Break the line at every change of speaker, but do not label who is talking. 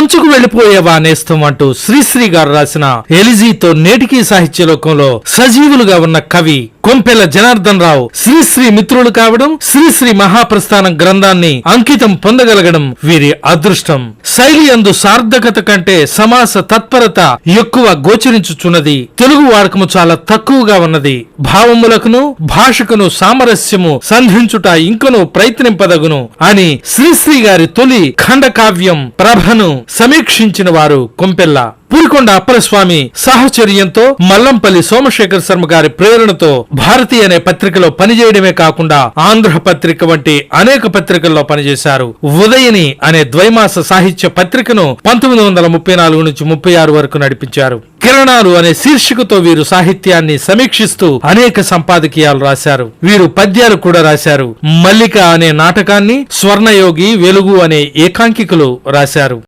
ముంచుకు వెళ్ళిపోయేవా నేస్తం అంటూ శ్రీశ్రీ గారు రాసిన ఎలిజీతో నేటికీ సాహిత్య లోకంలో సజీవులుగా ఉన్న కవి కొంపెల జనార్దన్ రావు శ్రీశ్రీ మిత్రులు కావడం శ్రీశ్రీ మహాప్రస్థానం గ్రంథాన్ని అంకితం పొందగలగడం వీరి అదృష్టం. శైలి అందు సార్థకత కంటే సమాస తత్పరత ఎక్కువ గోచరించుచున్నది. తెలుగు వాడకము చాలా తక్కువగా ఉన్నది. భావములకును భాషకును సామరస్యము సంధించుట ఇంకను ప్రయత్నింపదగును అని శ్రీశ్రీ గారి తొలి ఖండకావ్యం ప్రభను సమీక్షించిన వారు కొంపెల్ల. పూరికొండ అప్పలస్వామి సాహచర్యంతో మల్లంపల్లి సోమశేఖర్ శర్మ గారి ప్రేరణతో భారతి అనే పత్రికలో పనిచేయడమే కాకుండా ఆంధ్ర పత్రిక వంటి అనేక పత్రికల్లో పనిచేశారు. ఉదయని అనే ద్వైమాస సాహిత్య పత్రికను పంతొమ్మిది వందల ముప్పై నాలుగు నుంచి ముప్పై ఆరు వరకు నడిపించారు. కిరణాలు అనే శీర్షికతో వీరు సాహిత్యాన్ని సమీక్షిస్తూ అనేక సంపాదకీయాలు రాశారు. వీరు పద్యాలు కూడా రాశారు. మల్లిక అనే నాటకాన్ని స్వర్ణయోగి వెలుగు అనే ఏకాంకికలు రాశారు.